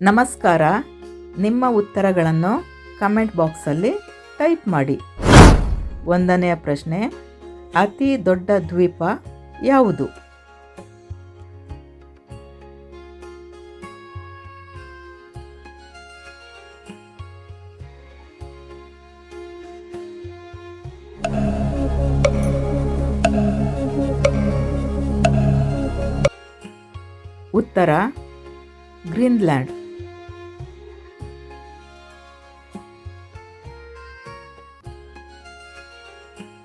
ನಮಸ್ಕಾರ. ನಿಮ್ಮ ಉತ್ತರಗಳನ್ನು ಕಮೆಂಟ್ ಬಾಕ್ಸಲ್ಲಿ ಟೈಪ್ ಮಾಡಿ. ಒಂದನೆಯ ಪ್ರಶ್ನೆ, ಅತಿ ದೊಡ್ಡ ದ್ವೀಪ ಯಾವುದು? ಉತ್ತರ, ಗ್ರೀನ್ಲ್ಯಾಂಡ್.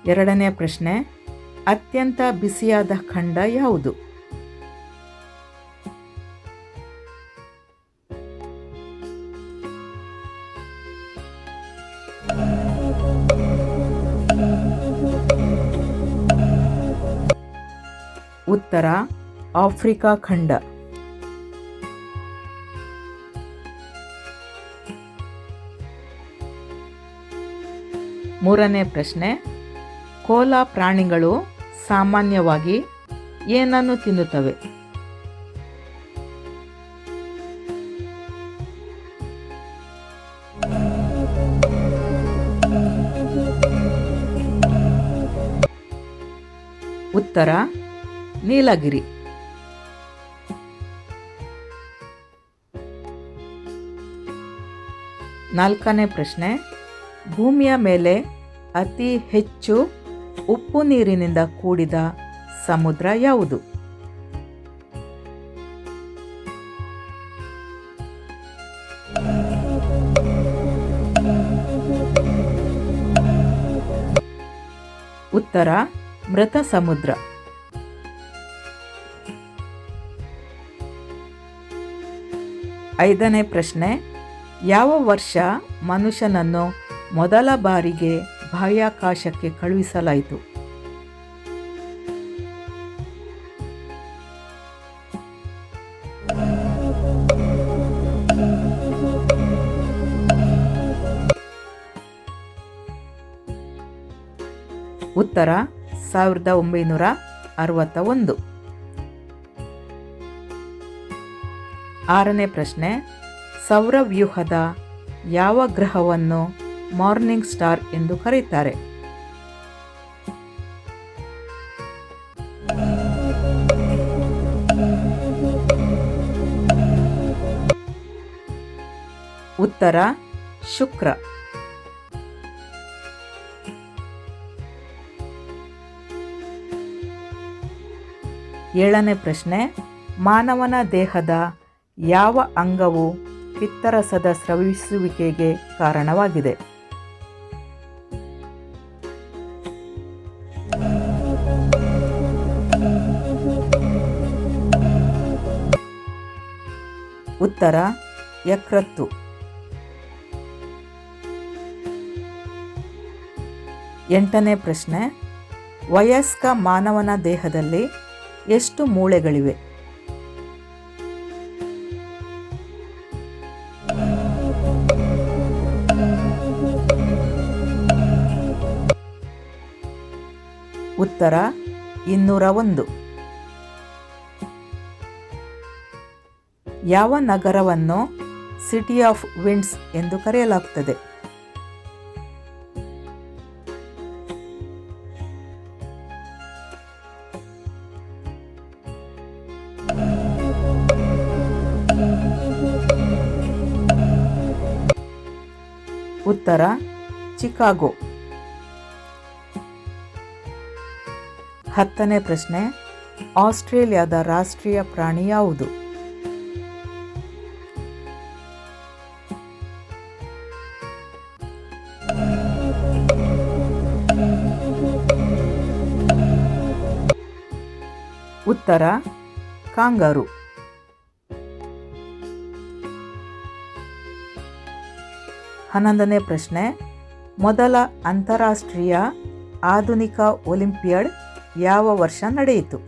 ಎರಡನೇ ಪ್ರಶ್ನೆ ಅತ್ಯಂತ ಬಿಸಿಯಾದ ಖಂಡ ಯಾವುದು? ಉತ್ತರ ಆಫ್ರಿಕಾ ಖಂಡ. ಮೂರನೇ ಪ್ರಶ್ನೆ ಕೋಲ ಪ್ರಾಣಿಗಳು ಸಾಮಾನ್ಯವಾಗಿ ಏನನ್ನು ತಿನ್ನುತ್ತವೆ? ಉತ್ತರ ನೀಲಗಿರಿ. ನಾಲ್ಕನೇ ಪ್ರಶ್ನೆ ಭೂಮಿಯ ಮೇಲೆ ಅತಿ ಹೆಚ್ಚು ಉಪ್ಪು ನೀರಿನಿಂದ ಕೂಡಿದ ಸಮುದ್ರ ಯಾವುದು? ಉತ್ತರ, ಮೃತ ಸಮುದ್ರ. ಐದನೇ ಪ್ರಶ್ನೆ, ಯಾವ ವರ್ಷ ಮನುಷ್ಯನನ್ನು ಮೊದಲ ಬಾರಿಗೆ ಬಾಹ್ಯಾಕಾಶಕ್ಕೆ ಕಳುಹಿಸಲಾಯಿತು. ಉತ್ತರ ಸಾವಿರದ ಒಂಬೈನೂರ ಅರವತ್ತ ಒಂದು. ಆರನೇ ಪ್ರಶ್ನೆ ಸೌರವ್ಯೂಹದ ಯಾವ ಗ್ರಹವನ್ನು ಮಾರ್ನಿಂಗ್ ಸ್ಟಾರ್ ಎಂದು ಕರೆಯುತ್ತಾರೆ. ಉತ್ತರ, ಶುಕ್ರ. ಏಳನೇ ಪ್ರಶ್ನೆ, ಮಾನವನ ದೇಹದ ಯಾವ ಅಂಗವು ಪಿತ್ತರಸದ ಸ್ರವಿಸುವಿಕೆಗೆ ಕಾರಣವಾಗಿದೆ? ಉತ್ತರ ಯಕೃತ್ತು. ಎಂಟನೇ ಪ್ರಶ್ನೆ ವಯಸ್ಕ ಮಾನವನ ದೇಹದಲ್ಲಿ ಎಷ್ಟು ಮೂಳೆಗಳಿವೆ? ಉತ್ತರ ಇನ್ನೂರ ಒಂದು. ಯಾವ ನಗರವನ್ನು ಸಿಟಿ ಆಫ್ ವಿಂಡ್ಸ್ ಎಂದು ಕರೆಯಲಾಗುತ್ತದೆ? ಉತ್ತರ, ಚಿಕಾಗೋ. ಹತ್ತನೇ ಪ್ರಶ್ನೆ, ಆಸ್ಟ್ರೇಲಿಯಾದ ರಾಷ್ಟ್ರೀಯ ಪ್ರಾಣಿ ಯಾವುದು? ಉತ್ತರ ಕಾಂಗಾರು. ಹನ್ನೊಂದನೇ ಪ್ರಶ್ನೆ ಮೊದಲ ಅಂತಾರಾಷ್ಟ್ರೀಯ ಆಧುನಿಕ ಒಲಿಂಪಿಯಡ್ ಯಾವ ವರ್ಷ ನಡೆಯಿತು?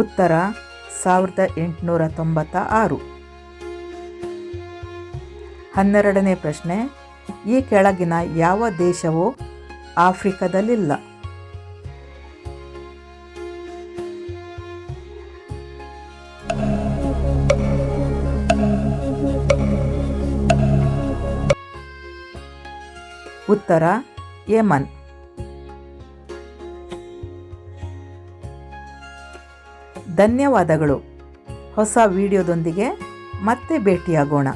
ಉತ್ತರ ಸಾವಿರದ ಎಂಟುನೂರ ತೊಂಬತ್ತ ಆರು ಹನ್ನೆರಡನೇ ಪ್ರಶ್ನೆ ಈ ಕೆಳಗಿನ ಯಾವ ದೇಶವು ಆಫ್ರಿಕಾದಲ್ಲಿಲ್ಲ. ಉತ್ತರ ಯೇಮನ್. ಧನ್ಯವಾದಗಳು. ಹೊಸ ವಿಡಿಯೋದೊಂದಿಗೆ ಮತ್ತೆ ಭೇಟಿಯಾಗೋಣ.